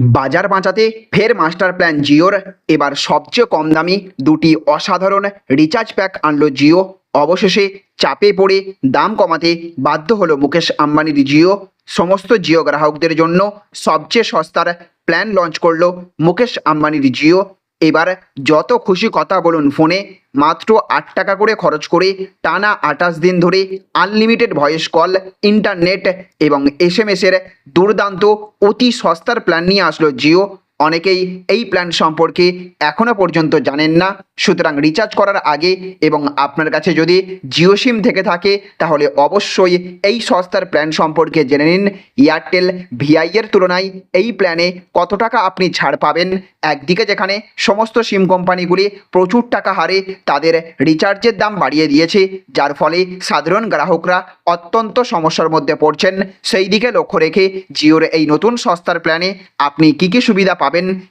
বাজার বাঁচাতে ফের মাস্টার প্ল্যান জিওর। এবার সবচেয়ে কম দামি দুটি অসাধারণ রিচার্জ প্যাক আনলো জিও। অবশেষে চাপে পড়ে দাম কমাতে বাধ্য হলো মুকেশ আম্বানির জিও। সমস্ত জিও গ্রাহকদের জন্য সবচেয়ে সস্তার প্ল্যান লঞ্চ করল মুকেশ আম্বানির জিও। এবার যত খুশি কথা বলুন ফোনে মাত্র আট টাকা করে খরচ করে টানা আঠাশ দিন ধরে আনলিমিটেড ভয়েস কল ইন্টারনেট এবং এস এম এসের দুর্দান্ত অতি সস্তার প্ল্যান নিয়ে আসলো জিও অনেকেই এই প্ল্যান সম্পর্কে এখনও পর্যন্ত জানেন না। সুতরাং রিচার্জ করার আগে এবং আপনার কাছে যদি জিও সিম থেকে থাকে, তাহলে অবশ্যই এই সস্তার প্ল্যান সম্পর্কে জেনে নিন। এয়ারটেল ভিআইয়ের তুলনায় এই প্ল্যানে কত টাকা আপনি ছাড় পাবেন? একদিকে যেখানে সমস্ত সিম কোম্পানিগুলি প্রচুর টাকা হারে তাদের রিচার্জের দাম বাড়িয়ে দিয়েছে, যার ফলে সাধারণ গ্রাহকরা অত্যন্ত সমস্যার মধ্যে পড়ছেন। সেই দিকে লক্ষ্য রেখে জিওর এই নতুন সস্তার প্ল্যানে আপনি কী কী সুবিধা পাবেন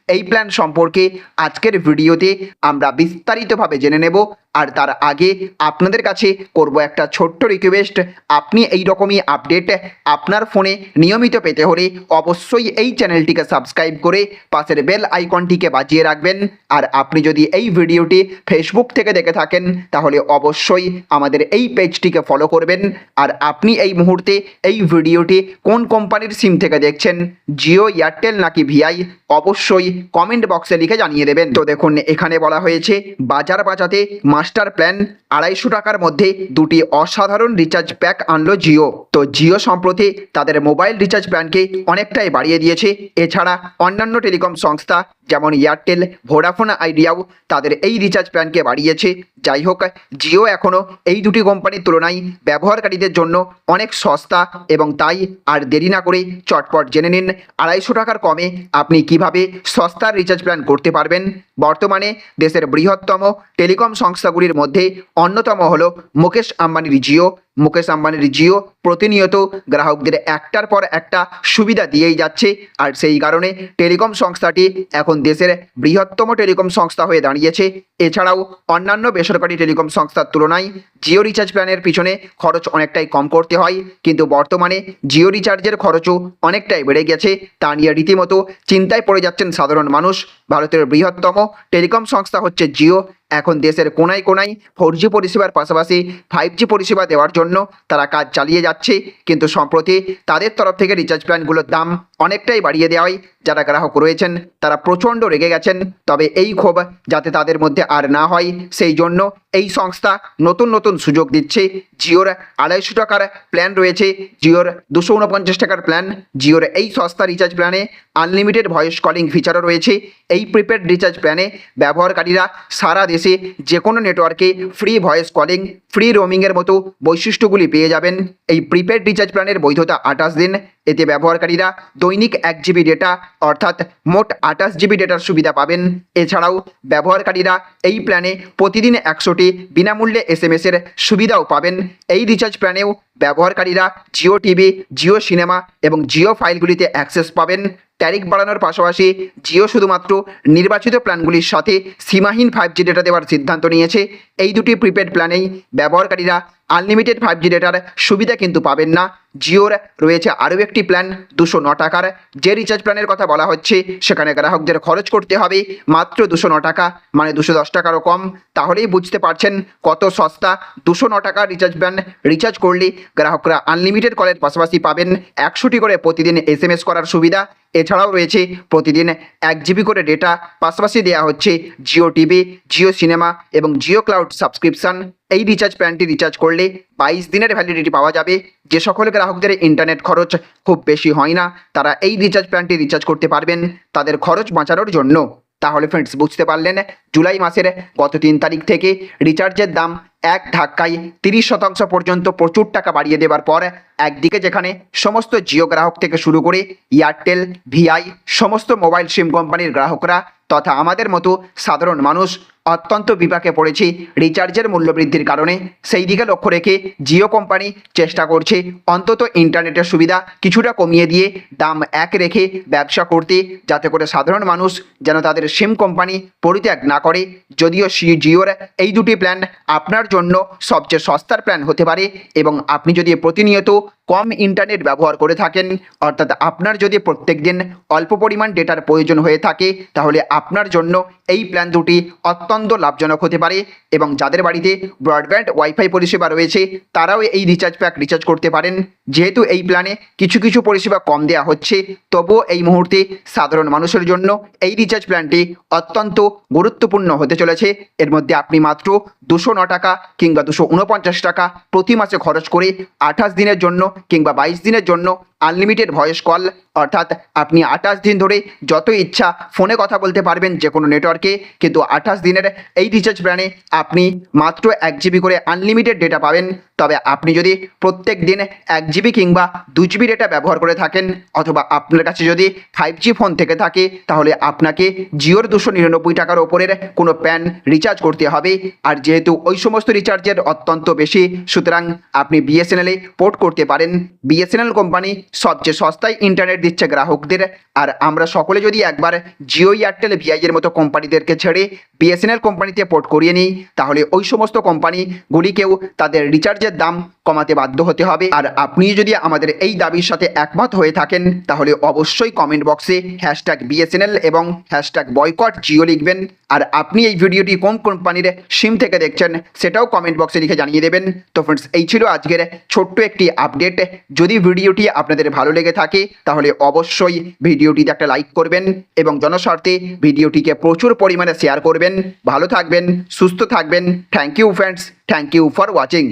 এই প্ল্যান সম্পর্কে আজকের ভিডিওতে আমরা বিস্তারিতভাবে জেনে নেব। আর তার আগে আপনাদের কাছে করব একটা ছোট্ট রিকোয়েস্ট আপনি এই রকমই আপডেট আপনার ফোনে নিয়মিত পেতে হলে অবশ্যই এই চ্যানেলটিকে সাবস্ক্রাইব করে পাশের বেল আইকনটিকে বাজিয়ে রাখবেন। আর আপনি যদি এই ভিডিওটি ফেসবুক থেকে দেখে থাকেন, তাহলে অবশ্যই আমাদের এই পেজটিকে ফলো করবেন। আর আপনি এই মুহূর্তে এই ভিডিওটি কোন কোম্পানির সিম থেকে দেখছেন জিও এয়ারটেল নাকি ভিআই অবশ্যই কমেন্ট বক্সে লিখে জানিয়ে দেবেন। তো দেখুন, এখানে বলা হয়েছে, বাজার বাজাতে মাস্টার প্ল্যান আড়াইশো টাকার মধ্যে দুটি অসাধারণ রিচার্জ প্যাক আনলো জিও। তো জিও সম্প্রতি তাদের মোবাইল রিচার্জ প্ল্যানকে অনেকটাই বাড়িয়ে দিয়েছে। এছাড়া অন্যান্য টেলিকম সংস্থা যেমন এয়ারটেল ভোডাফোন আইডিয়াও তাদের এই রিচার্জ প্ল্যানকে বাড়িয়েছে। যাই হোক জিও এখনও এই দুটি কোম্পানির তুলনায় ব্যবহারকারীদের জন্য অনেক সস্তা এবং তাই আর দেরি না করে চটপট জেনে নিন, আড়াইশো টাকার কমে আপনি কীভাবে সস্তার রিচার্জ প্ল্যান করতে পারবেন? বর্তমানে দেশের বৃহত্তম টেলিকম সংস্থাগুলির মধ্যে অন্যতম হল মুকেশ আম্বানির জিও মুকেশ আম্বানির জিও প্রতিনিয়ত গ্রাহকদের একটার পর একটা সুবিধা দিয়েই যাচ্ছে। আর সেই কারণে টেলিকম সংস্থাটি এখন দেশের বৃহত্তম টেলিকম সংস্থা হয়ে দাঁড়িয়েছে। এছাড়াও অন্যান্য বেসরকারি টেলিকম সংস্থার তুলনায় জিও রিচার্জ প্ল্যানের পিছনে খরচ অনেকটাই কম করতে হয়। কিন্তু বর্তমানে জিও রিচার্জের খরচও অনেকটাই বেড়ে গেছে। তা নিয়ে রীতিমতো চিন্তায় পড়ে যাচ্ছেন সাধারণ মানুষ। ভারতের বৃহত্তম টেলিকম সংস্থা হচ্ছে জিও। এখন দেশের কোনায় কোনায় ফোর জি পরিষেবার পাশাপাশি ফাইভ জি পরিষেবা দেওয়ার জন্য তারা কাজ চালিয়ে যাচ্ছে। কিন্তু সম্প্রতি তাদের তরফ থেকে রিচার্জ প্ল্যানগুলোর দাম অনেকটাই বাড়িয়ে দেওয়ায় যারা গ্রাহক রয়েছেন, তারা প্রচণ্ড রেগে গেছেন। তবে এই ক্ষোভ যাতে তাদের মধ্যে আর না হয়, সেই জন্য এই সংস্থা নতুন নতুন সুযোগ দিচ্ছে। জিওর আড়াইশো টাকার প্ল্যান রয়েছে। জিওর দুশো উনপঞ্চাশ টাকার প্ল্যান। জিওর এই সস্তা রিচার্জ প্ল্যানে আনলিমিটেড ভয়েস কলিং ফিচারও রয়েছে। এই প্রিপেড রিচার্জ প্ল্যানে ব্যবহারকারীরা সারা দেশে যে কোনো নেটওয়ার্কে ফ্রি ভয়েস কলিং, ফ্রি রোমিংয়ের মতো বৈশিষ্ট্যগুলি পেয়ে যাবেন। এই প্রিপেড রিচার্জ প্ল্যানের বৈধতা আঠাশ দিন। এতে ব্যবহারকারীরা দৈনিক এক জিবি ডেটা অর্থাৎ মোট আঠাশ জিবি ডেটার সুবিধা পাবেন। এছাড়াও ব্যবহারকারীরা এই প্ল্যানে প্রতিদিন একশোটি বিনামূল্যে এস এম এসের সুবিধাও পাবেন। এই রিচার্জ প্ল্যানেও ব্যবহারকারীরা জিও টিভি জিও সিনেমা এবং জিও ফাইলগুলিতে অ্যাক্সেস পাবেন। ট্যারিক বাড়ানোর পাশাপাশি জিও শুধুমাত্র নির্বাচিত প্ল্যানগুলির সাথে সীমাহীন ফাইভ জি ডেটা দেওয়ার সিদ্ধান্ত নিয়েছে। এই দুটি প্রিপেড প্ল্যানেই ব্যবহারকারীরা আনলিমিটেড ফাইভ জি ডেটার সুবিধা কিন্তু পাবেন না। জিওর রয়েছে আরও একটি প্ল্যান দুশো ন টাকার। যে রিচার্জ প্ল্যানের কথা বলা হচ্ছে, সেখানে গ্রাহকদের খরচ করতে হবে। মাত্র দুশো ন টাকা মানে দুশো দশ টাকারও কম। তাহলেই বুঝতে পারছেন কত সস্তা। দুশো ন টাকার রিচার্জ প্ল্যান রিচার্জ করলে গ্রাহকরা আনলিমিটেড কলের পাশাপাশি পাবেন। একশোটি করে প্রতিদিন এস এম এস করার সুবিধা। এছাড়াও রয়েছে প্রতিদিন এক জিবি করে ডেটা পাশাপাশি দেওয়া হচ্ছে জিও টিভি জিও সিনেমা এবং জিও ক্লাউড সাবস্ক্রিপশন এই রিচার্জ প্ল্যানটি রিচার্জ করলে বাইশ দিনের ভ্যালিডিটি পাওয়া যাবে। যে সকল গ্রাহকদের ইন্টারনেট খরচ খুব বেশি হয় না, তারা এই রিচার্জ প্ল্যানটি রিচার্জ করতে পারবেন তাদের খরচ বাঁচানোর জন্য। তাহলে ফ্রেন্ডস বুঝতে পারলেন, জুলাই মাসের গত তিন তারিখ থেকে রিচার্জের দাম এক ধাক্কায় তিরিশ শতাংশ পর্যন্ত প্রচুর টাকা বাড়িয়ে দেওয়ার পর একদিকে যেখানে সমস্ত জিও গ্রাহক থেকে শুরু করে এয়ারটেল ভিআই সমস্ত মোবাইল সিম কোম্পানির গ্রাহকরা তথা আমাদের মতো সাধারণ মানুষ অত্যন্ত বিপাকে পড়েছি রিচার্জের মূল্য বৃদ্ধির কারণে। সেই দিকে লক্ষ্য রেখে জিও কোম্পানি চেষ্টা করছে অন্তত ইন্টারনেটের সুবিধা কিছুটা কমিয়ে দিয়ে দাম এক রেখে ব্যবসা করতে, যাতে করে সাধারণ মানুষ যেন তাদের সিম কোম্পানি পরিত্যাগ না করে। যদিও সি জিওর এই দুটি প্ল্যান আপনার জন্য সবচেয়ে সস্তার প্ল্যান হতে পারে এবং আপনি যদি প্রতিনিয়ত কম ইন্টারনেট ব্যবহার করে থাকেন। অর্থাৎ আপনার যদি প্রত্যেক দিন অল্প পরিমাণ ডেটার প্রয়োজন হয়ে থাকে, তাহলে আপনার জন্য এই প্ল্যান দুটি অত্যন্ত লাভজনক হতে পারে এবং যাদের বাড়িতে ব্রডব্যান্ড ওয়াইফাই পরিষেবা রয়েছে, তারাও এই রিচার্জ প্যাক রিচার্জ করতে পারেন। যেহেতু এই প্ল্যানে কিছু কিছু পরিষেবা কম দেওয়া হচ্ছে, তবুও এই মুহূর্তে সাধারণ মানুষের জন্য এই রিচার্জ প্ল্যানটি অত্যন্ত গুরুত্বপূর্ণ হতে চলেছে। এর মধ্যে আপনি মাত্র দুশো ন টাকা কিংবা দুশো উনপঞ্চাশ টাকা প্রতি মাসে খরচ করে আঠাশ দিনের জন্য কিংবা বাইশ দিনের জন্য আনলিমিটেড ভয়েস কল অর্থাৎ আপনি আঠাশ দিন ধরে যত ইচ্ছা ফোনে কথা বলতে পারবেন যে কোনো নেটওয়ার্কে কিন্তু আঠাশ দিনের এই রিচার্জ প্ল্যানে আপনি মাত্র এক জিবি করে আনলিমিটেড ডেটা পাবেন। তবে আপনি যদি প্রত্যেক দিন এক জিবি কিংবা দু জিবি ডেটা ব্যবহার করে থাকেন, অথবা আপনার কাছে যদি ফাইভ জি ফোন থেকে থাকে, তাহলে আপনাকে জিওর দুশো নিরানব্বই টাকার ওপরের কোনো প্যান রিচার্জ করতে হবে। আর যেহেতু ওই সমস্ত রিচার্জের অত্যন্ত বেশি, সুতরাং আপনি বিএসএনএলে পোর্ট করতে পারেন। বিএসএনএল কোম্পানি সবচেয়ে সস্তায় ইন্টারনেট দিচ্ছে গ্রাহকদের। আর আমরা সকলে যদি একবার জিও এয়ারটেল ভিআইয়ের মতো কোম্পানিদেরকে ছেড়ে বিএসএনএল কোম্পানিতে পোর্ট করিয়ে নিই, তাহলে ওই সমস্ত কোম্পানিগুলিকেও তাদের রিচার্জের দাম কমাতে বাধ্য হতে হবে। আর আপনি যদি আমাদের এই দাবির সাথে একমত হয়ে থাকেন, তাহলে অবশ্যই কমেন্ট বক্সে হ্যাশট্যাগ বিএসএনএল এবং হ্যাশট্যাগ বয়কট জিও লিখবেন। আর আপনি এই ভিডিওটি কোন কোম্পানির সিম থেকে দেখছেন, সেটাও কমেন্ট বক্সে লিখে জানিয়ে দেবেন। তো ফ্রেন্ডস এই ছিল আজকের ছোট্ট একটি আপডেট যদি ভিডিওটি আপনাদের ভালো লেগে থাকে, তাহলে অবশ্যই ভিডিওটিতে একটা লাইক করবেন এবং জনস্বার্থে ভিডিওটিকে প্রচুর পরিমাণে শেয়ার করবেন। ভালো থাকবেন, সুস্থ থাকবেন। Thank you friends thank you for watching